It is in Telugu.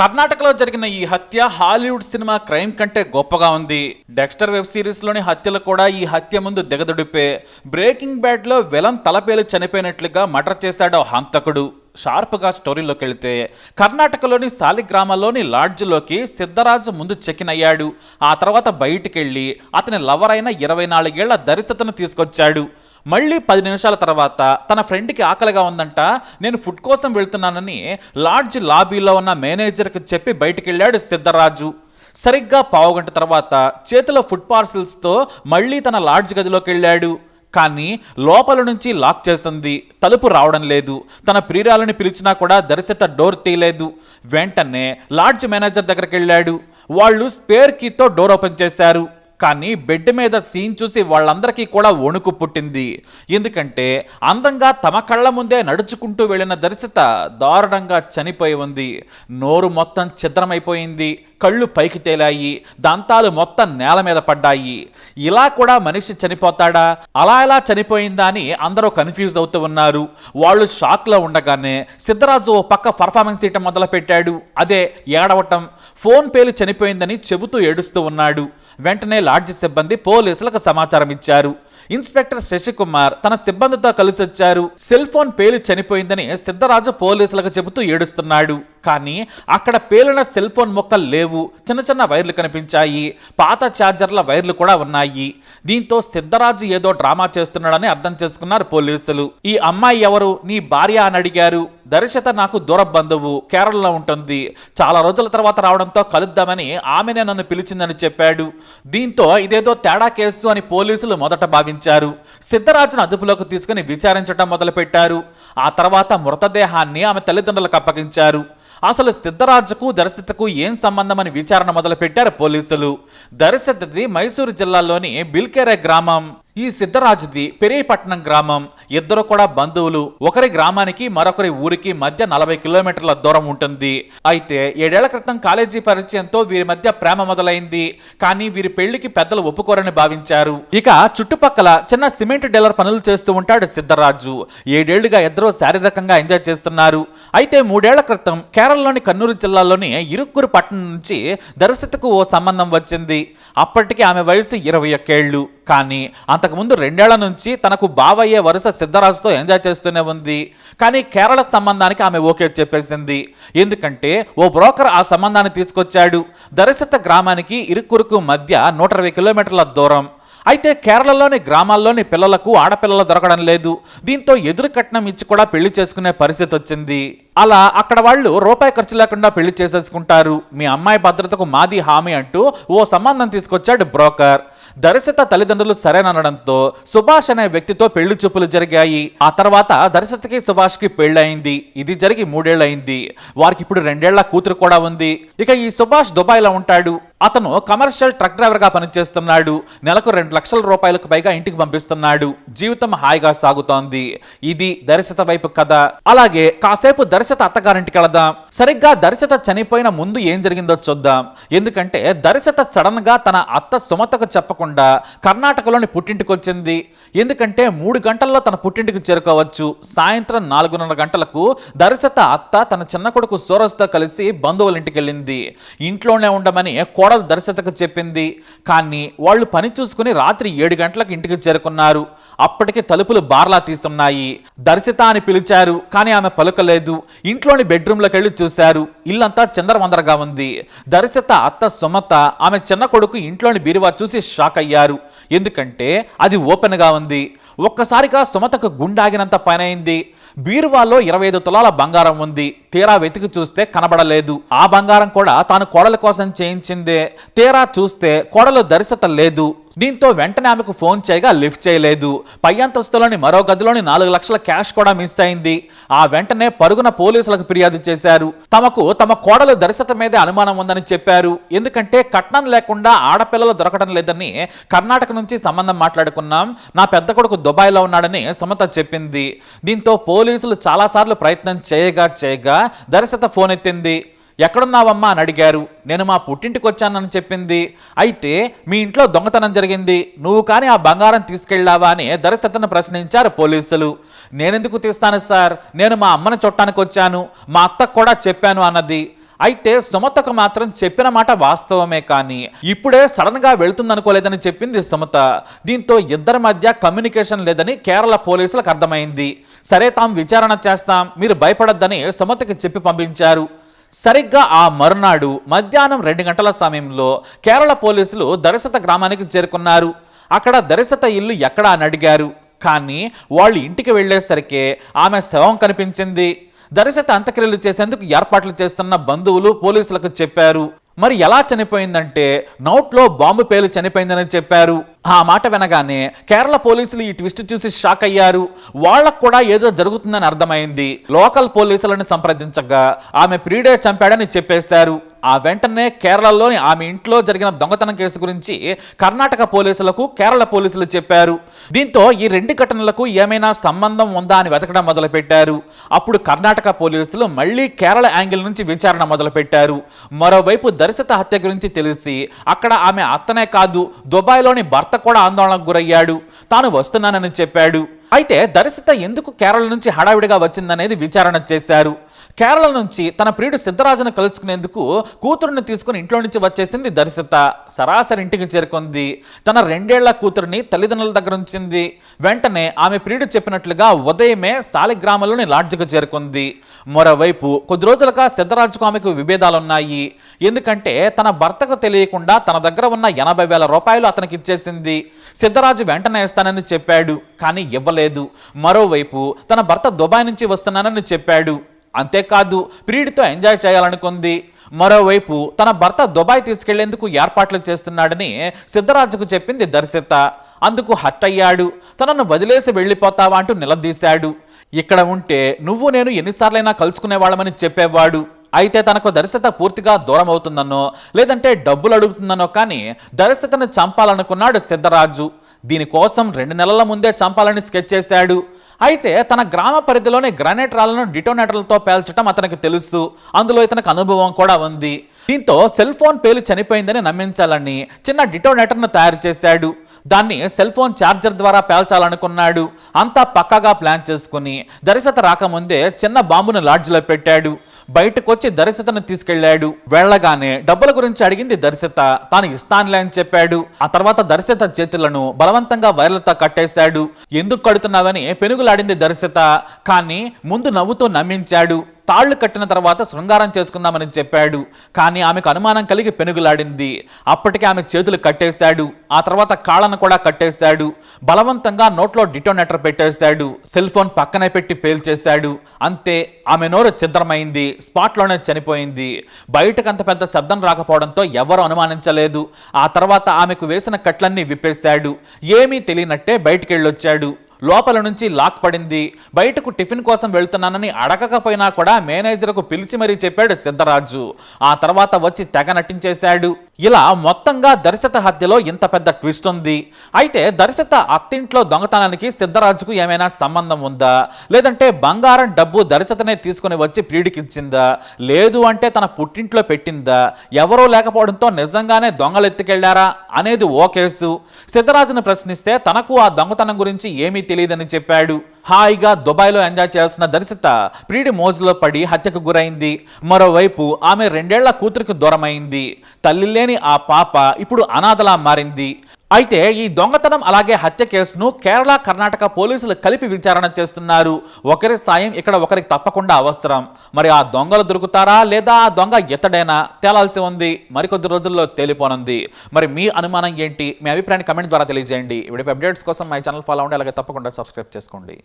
కర్ణాటకలో జరిగిన ఈ హత్య హాలీవుడ్ సినిమా క్రైమ్ కంటే గొప్పగా ఉంది. డెక్స్టర్ వెబ్ సిరీస్లోని హత్యలు కూడా ఈ హత్య ముందు దిగదుడిపే. బ్రేకింగ్ బ్యాడ్లో విలన్ తలపేలి చనిపోయినట్లుగా మర్డర్ చేశాడు హంతకుడు. షార్ప్గా స్టోరీలోకి వెళితే కర్ణాటకలోని సాలిగ్రామంలోని లాడ్జ్లోకి సిద్ధరాజు ముందు చెకిన్ అయ్యాడు ఆ తర్వాత బయటికెళ్ళి అతని లవర్ అయిన ఇరవై నాలుగేళ్ళ దరిశతను తీసుకొచ్చాడు. మళ్ళీ పది నిమిషాల తర్వాత తన ఫ్రెండ్కి ఆకలిగా ఉందంట నేను ఫుడ్ కోసం వెళ్తున్నానని లాడ్జ్ లాబీలో ఉన్న మేనేజర్కి చెప్పి బయటికి వెళ్ళాడు సిద్ధరాజు. సరిగ్గా పావుగంట తర్వాత చేతిలో ఫుడ్ పార్సిల్స్తో మళ్ళీ తన లాడ్జ్ గదిలోకి వెళ్ళాడు కానీ లోపల నుంచి లాక్ చేసింది తలుపు రావడం లేదు. తన ప్రియురాలని పిలిచినా కూడా దర్శత డోర్ తీయలేదు. వెంటనే లాడ్జ్ మేనేజర్ దగ్గరికి వెళ్ళాడు వాళ్ళు స్పేర్ కీతో డోర్ ఓపెన్ చేశారు. కానీ బెడ్ మీద సీన్ చూసి వాళ్ళందరికీ కూడా వణుకు పుట్టింది. ఎందుకంటే అందంగా తమ కళ్ళ ముందే నడుచుకుంటూ వెళ్ళిన దర్శిత దారుణంగా చనిపోయి ఉంది. నోరు మొత్తం ఛిద్రమైపోయింది. కళ్ళు పైకి తేలాయి దంతాలు మొత్తం నేల మీద పడ్డాయి. ఇలా కూడా మనిషి చనిపోతాడా? అలా ఎలా చనిపోయిందా అని అందరూ కన్ఫ్యూజ్ అవుతూ ఉన్నారు. వాళ్ళు షాక్లో ఉండగానే సిద్ధరాజు ఓ పక్క పర్ఫార్మెన్స్ ఇవ్వటం మొదలు పెట్టాడు అదే ఏడవటం ఫోన్ పేలు చనిపోయిందని చెబుతూ ఏడుస్తూ ఉన్నాడు. వెంటనే లాడ్జి సిబ్బంది పోలీసులకు సమాచారం ఇచ్చారు. ఇన్స్పెక్టర్ శశికుమార్ తన సిబ్బందితో కలిసి వచ్చారు. సెల్ ఫోన్ పేలి చనిపోయిందని సిద్ధరాజు పోలీసులకు చెబుతూ ఏడుస్తున్నాడు. కానీ అక్కడ పేలిన సెల్ ఫోన్ మొక్కలు లేవు. చిన్న చిన్న వైర్లు కనిపించాయి. పాత ఛార్జర్ల వైర్లు కూడా ఉన్నాయి. దీంతో సిద్ధరాజు ఏదో డ్రామా చేస్తున్నాడని అర్థం చేసుకున్నారు పోలీసులు. ఈ అమ్మాయి ఎవరు? నీ భార్య అని అడిగారు. దర్శత నాకు దూర బంధువు కేరళలో ఉంటుంది. చాలా రోజుల తర్వాత రావడంతో కలుద్దామని ఆమెనే నన్ను పిలిచిందని చెప్పాడు. దీంతో ఇదేదో తేడా కేసు అని పోలీసులు మొదట భావించారు. సిద్ధరాజును అదుపులోకి తీసుకుని విచారించడం మొదలుపెట్టారు. ఆ తర్వాత మృతదేహాన్ని ఆమె తల్లిదండ్రులకు అప్పగించారు. అసలు సిద్ధరాజుకు దర్శితకు ఏం సంబంధమని విచారణ మొదలుపెట్టారు పోలీసులు. దర్శితది మైసూరు జిల్లాలోని బిల్కెరే గ్రామం. ఈ సిద్ధరాజుది పెరేపట్నం గ్రామం. ఇద్దరు కూడా బంధువులు. ఒకరి గ్రామానికి మరొకరి ఊరికి మధ్య నలభై కిలోమీటర్ల దూరం ఉంటుంది. అయితే ఏడేళ్ళ క్రితం కాలేజీ పరిచయంతో వీరి మధ్య ప్రేమ మొదలైంది. కానీ వీరి పెళ్ళికి పెద్దలు ఒప్పుకోరని భావించారు. ఇక చుట్టుపక్కల చిన్న సిమెంట్ డీలర్ పనులు చేస్తూ ఉంటాడు సిద్ధరాజు. ఏడేళ్ళుగా ఇద్దరు శారీరకంగా ఎంజాయ్ చేస్తున్నారు. అయితే మూడేళ్ళ క్రితం కేరళలోని కన్నూరు జిల్లాలోని ఇరుక్కురు పట్టణం నుంచి దర్శతకు ఓ సంబంధం వచ్చింది. అప్పటికి ఆమె వయసు ఇరవై ఒక్కేళ్ళు కానీ అంతకుముందు రెండేళ్ళ నుంచి తనకు బావయ్యే వరుస సిద్ధరాజుతో ఎంజాయ్ చేస్తూనే ఉంది. కానీ కేరళ సంబంధానికి ఆమె ఓకే చెప్పేసింది. ఎందుకంటే ఓ బ్రోకర్ ఆ సంబంధాన్ని తీసుకొచ్చాడు. దరిశత గ్రామానికి ఇరుక్కురుకు మధ్య నూట ఇరవై కిలోమీటర్ల దూరం. అయితే కేరళలోని గ్రామాల్లోని పిల్లలకు ఆడపిల్లలు దొరకడం లేదు. దీంతో ఎదురు కట్నం ఇచ్చి కూడా పెళ్ళి చేసుకునే పరిస్థితి వచ్చింది. అలా అక్కడ వాళ్ళు రూపాయి ఖర్చు లేకుండా పెళ్ళి చేసేసుకుంటారు. మీ అమ్మాయి భద్రతకు మాది హామీ అంటూ ఓ సంబంధం తీసుకొచ్చాడు బ్రోకర్. దర్శత తల్లిదండ్రులు సరేననడంతో సుభాష్ అనే వ్యక్తితో పెళ్ళి చూపులు జరిగాయి. ఆ తర్వాత దర్శతకి సుభాష్కి పెళ్ళయింది. ఇది జరిగి మూడేళ్ళయింది వారికి ఇప్పుడు రెండేళ్ళ కూతురు కూడా ఉంది. ఇక ఈ సుభాష్ దుబాయ్లో ఉంటాడు. అతను కమర్షియల్ ట్రక్ డ్రైవర్గా పనిచేస్తున్నాడు. నెలకు రెండు లక్షల రూపాయలకు పైగా ఇంటికి పంపిస్తున్నాడు. జీవితం హాయిగా సాగుతోంది. ఇది దర్శత వైపు కథ. అలాగే కాసేపు దర్శత అత్తగారింటికి వెళదాం. సరిగ్గా దర్శత చనిపోయిన ముందు ఏం జరిగిందో చూద్దాం. ఎందుకంటే దర్శత సడన్గా తన అత్త సుమతకు చెప్పకుండా కర్ణాటకలోని పుట్టింటికి వచ్చింది. ఎందుకంటే మూడు గంటల్లో తన పుట్టింటికి చేరుకోవచ్చు. సాయంత్రం నాలుగున్నర గంటలకు దర్శత అత్త తన చిన్న కొడుకు సూరజ్తో కలిసి బంధువుల ఇంటికి వెళ్ళింది. ఇంట్లోనే ఉండమని కోడలు దర్శతకు చెప్పింది. కానీ వాళ్ళు పని చూసుకుని రాత్రి ఏడు గంటలకు ఇంటికి చేరుకున్నారు. అప్పటికి తలుపులు బార్లా తీసున్నాయి. దర్శిత అని పిలిచారు కానీ ఆమె పలుకలేదు. ఇంట్లోని బెడ్రూమ్లోకి వెళ్ళి చూశారు. ఇల్లంతా చందరవందరగా ఉంది. దర్శిత అత్త సుమత ఆమె చిన్న కొడుకు ఇంట్లోని బీరువా చూసి షాక్ అయ్యారు ఎందుకంటే అది ఓపెన్గా ఉంది. ఒక్కసారిగా సుమతకు గుండాగినంత పనైంది. బీరువాలో ఇరవై ఐదు తులాల బంగారం ఉంది. తీరా వెతికి చూస్తే కనబడలేదు. ఆ బంగారం కూడా తాను కోడల కోసం చేయించిందే. తీరా చూస్తే కోడలు దరిశత లేదు. దీంతో వెంటనే ఆమెకు ఫోన్ చేయగా లిఫ్ట్ చేయలేదు. పై అంతస్తులోని మరో గదిలోని నాలుగు లక్షల క్యాష్ కూడా మిస్ అయింది. ఆ వెంటనే పరుగున పోలీసులకు ఫిర్యాదు చేశారు. తమకు తమ కోడలు దర్శత మీదే అనుమానం ఉందని చెప్పారు. ఎందుకంటే కట్నం లేకుండా ఆడపిల్లలు దొరకడం లేదని కర్ణాటక నుంచి సంబంధం మాట్లాడుకున్నాం. నా పెద్ద కొడుకు దుబాయ్లో ఉన్నాడని సమత చెప్పింది. దీంతో పోలీసులు చాలాసార్లు ప్రయత్నం చేయగా చేయగా దర్శత ఫోన్ ఎత్తింది ఎక్కడున్నావమ్మా అని అడిగారు. నేను మా పుట్టింటికి వచ్చానని చెప్పింది. అయితే మీ ఇంట్లో దొంగతనం జరిగింది. నువ్వు కానీ ఆ బంగారం తీసుకెళ్ళావా? అని దరసతను ప్రశ్నించారు పోలీసులు. నేనెందుకు తీస్తాను సార్? నేను మా అమ్మని చుట్టానికి వచ్చాను. మా అత్తకు కూడా చెప్పాను అన్నది. అయితే సుమతకు మాత్రం చెప్పిన మాట వాస్తవమే కానీ ఇప్పుడే సడన్గా వెళుతుందనుకోలేదని చెప్పింది సుమత దీంతో ఇద్దరి మధ్య కమ్యూనికేషన్ లేదని కేరళ పోలీసులకు అర్థమైంది. సరే తాము విచారణ చేస్తాం. మీరు భయపడొద్దని సుమతకి చెప్పి పంపించారు. సరిగ్గా ఆ మరునాడు మధ్యాహ్నం రెండు గంటల సమయంలో కేరళ పోలీసులు దరిసత గ్రామానికి చేరుకున్నారు. అక్కడ దరిసత ఇల్లు ఎక్కడా అని అడిగారు. కానీ వాళ్ళు ఇంటికి వెళ్ళేసరికి ఆమె శవం కనిపించింది. దరిసత అంత్యక్రియలు చేసేందుకు ఏర్పాట్లు చేస్తున్న బంధువులు పోలీసులకు చెప్పారు. మరి ఎలా చనిపోయిందంటే నోట్లో బాంబు పేలు చనిపోయిందని చెప్పారు. ఆ మాట వినగానే కేరళ పోలీసులు ఈ ట్విస్ట్ చూసి షాక్ అయ్యారు. వాళ్ళకు కూడా ఏదో జరుగుతుందని అర్థమైంది. లోకల్ పోలీసులను సంప్రదించగా ఆమె ప్రీడే చంపాడని చెప్పేశారు. ఆ వెంటనే కేరళలోని ఆమె ఇంట్లో జరిగిన దొంగతనం కేసు గురించి కర్ణాటక పోలీసులకు కేరళ పోలీసులు చెప్పారు. దీంతో ఈ రెండు ఘటనలకు ఏమైనా సంబంధం ఉందా అని వెతకడం మొదలుపెట్టారు. అప్పుడు కర్ణాటక పోలీసులు మళ్ళీ కేరళ యాంగిల్ నుంచి విచారణ మొదలుపెట్టారు. మరోవైపు దర్శత హత్య గురించి తెలిసి అక్కడ ఆమె అత్తనే కాదు దుబాయ్లోని భర్త కూడా ఆందోళనకు గురయ్యాడు. తాను వస్తున్నానని చెప్పాడు. అయితే దర్శిత ఎందుకు కేరళ నుంచి హడావిడిగా వచ్చిందనేది విచారణ చేశారు. కేరళ నుంచి తన ప్రియుడు సిద్ధరాజును కలుసుకునేందుకు కూతురుని తీసుకుని ఇంట్లో నుంచి వచ్చేసింది దర్శిత. సరాసరి ఇంటికి చేరుకుంది. తన రెండేళ్ళ కూతురిని తల్లిదండ్రుల దగ్గర ఉంచింది. వెంటనే ఆమె ప్రియుడు చెప్పినట్లుగా ఉదయమే సాలిగ్రామంలోని లాడ్జికి చేరుకుంది. మరోవైపు కొద్ది రోజులుగా సిద్ధరాజుకు ఆమెకు విభేదాలున్నాయి. ఎందుకంటే తన భర్తకు తెలియకుండా తన దగ్గర ఉన్న ఎనభై వేల రూపాయలు అతనికి ఇచ్చేసింది. సిద్ధరాజు వెంటనే ఇస్తానని చెప్పాడు కానీ ఇవ్వలేదు. మరోవైపు తన భర్త దుబాయ్ నుంచి వస్తున్నానని చెప్పాడు. అంతేకాదు పీరియడ్తో ఎంజాయ్ చేయాలనుకుంది. మరోవైపు తన భర్త దుబాయ్ తీసుకెళ్ళేందుకు ఏర్పాట్లు చేస్తున్నాడని సిద్ధరాజుకు చెప్పింది దర్శిత. అందుకు హట్ అయ్యాడు. తనను వదిలేసి వెళ్ళిపోతావా అంటూ నిలదీశాడు. ఇక్కడ ఉంటే నువ్వు నేను ఎన్నిసార్లైనా కలుసుకునేవాళ్ళమని చెప్పేవాడు. అయితే తనకు దర్శత పూర్తిగా దూరం అవుతుందనో లేదంటే డబ్బులు అడుగుతుందనో కానీ దర్శతను చంపాలనుకున్నాడు సిద్ధరాజు. దీనికోసం రెండు నెలల ముందే చంపాలని స్కెచ్ చేశాడు. అయితే తన గ్రామ పరిధిలోనే గ్రానైట్ రాళ్ళను డిటోనేటర్లతో పేల్చడం అతనికి తెలుసు. అందులో ఇతనికి అనుభవం కూడా ఉంది. దీంతో సెల్ ఫోన్ పేలు చనిపోయిందని నమ్మించాలని చిన్న డిటోనేటర్ను తయారు చేశాడు. దాన్ని సెల్ ఫోన్ ఛార్జర్ ద్వారా పేల్చాలనుకున్నాడు. అంతా పక్కాగా ప్లాన్ చేసుకుని దరిశత రాకముందే చిన్న బాంబును లాడ్జ్లో పెట్టాడు. బయటకొచ్చి దరిశతను తీసుకెళ్ళాడు వెళ్ళగానే డబ్బుల గురించి అడిగింది దరిశత. తాను ఇస్తానులే అని చెప్పాడు. ఆ తర్వాత దరిశత చేతులను బలవంతంగా వైర్లతో కట్టేశాడు. ఎందుకు కడుతున్నావని పెనుగులాడింది దరిశత. కానీ ముందు నవ్వుతూ నమ్మించాడు. తాళ్ళు కట్టిన తర్వాత శృంగారం చేసుకుందామని చెప్పాడు. కానీ ఆమెకు అనుమానం కలిగి పెనుగులాడింది. అప్పటికే ఆమె చేతులు కట్టేశాడు. ఆ తర్వాత కాళ్ళను కూడా కట్టేశాడు. బలవంతంగా నోట్లో డిటోనేటర్ పెట్టేశాడు. సెల్ ఫోన్ పక్కనే పెట్టి పేల్చేశాడు. అంతే ఆమె నోరు ఛిద్రమైంది. స్పాట్లోనే చనిపోయింది. బయటకు అంత పెద్ద శబ్దం రాకపోవడంతో ఎవరు అనుమానించలేదు. ఆ తర్వాత ఆమెకు వేసిన కట్లన్నీ విప్పేశాడు. ఏమీ తెలియనట్టే బయటికి వెళ్ళొచ్చాడు లోపల నుంచి లాక్ పడింది. బయటకు టిఫిన్ కోసం వెళ్తున్నానని అడగకపోయినా కూడా మేనేజర్కు పిలిచి మరీ చెప్పాడు సిద్ధరాజు. ఆ తర్వాత వచ్చి తెగ నటించేశాడు. ఇలా మొత్తంగా దర్శత హత్యలో ఇంత పెద్ద ట్విస్ట్ ఉంది. అయితే దర్శత అత్తింట్లో దొంగతనానికి సిద్ధరాజుకు ఏమైనా సంబంధం ఉందా? లేదంటే బంగారం డబ్బు దర్శతనే తీసుకుని వచ్చి ప్రియుడికిచ్చిందా లేదు అంటే తన పుట్టింట్లో పెట్టిందా? ఎవరూ లేకపోవడంతో నిజంగానే దొంగలెత్తుకెళ్ళారా అనేది ఓ కేసు. సిద్ధరాజును ప్రశ్నిస్తే తనకు ఆ దొంగతనం గురించి ఏమీ తెలియదని చెప్పాడు. హాయిగా దుబాయ్లో ఎంజాయ్ చేయాల్సిన దర్శిత ప్రీడి మోజులో పడి హత్యకు గురైంది. మరోవైపు ఆమె రెండేళ్ళ కూతురికి దూరమైంది. తల్లి తెలియని ఆ పాప ఇప్పుడు అనాథలా మారింది. అయితే ఈ దొంగతనం అలాగే హత్య కేసును కేరళ కర్ణాటక పోలీసులు కలిపి విచారణ చేస్తున్నారు. ఒకరి సాయం ఇక్కడ ఒకరికి తప్పకుండా అవసరం. మరి ఆ దొంగలు దొరుకుతారా లేదా ఆ దొంగ ఎత్తడైనా తేలాల్సి ఉంది. మరికొద్ది రోజుల్లో తేలిపోనుంది. మరి మీ అనుమానం ఏంటి? మీ అభిప్రాయాన్ని కమెంట్ ద్వారా తెలియజేయండి. ఇప్పుడు అప్డేట్స్ కోసం మై ఛానల్ ఫాలో అవ్వండి. అలాగే తప్పకుండా సబ్స్క్రైబ్ చేసుకోండి.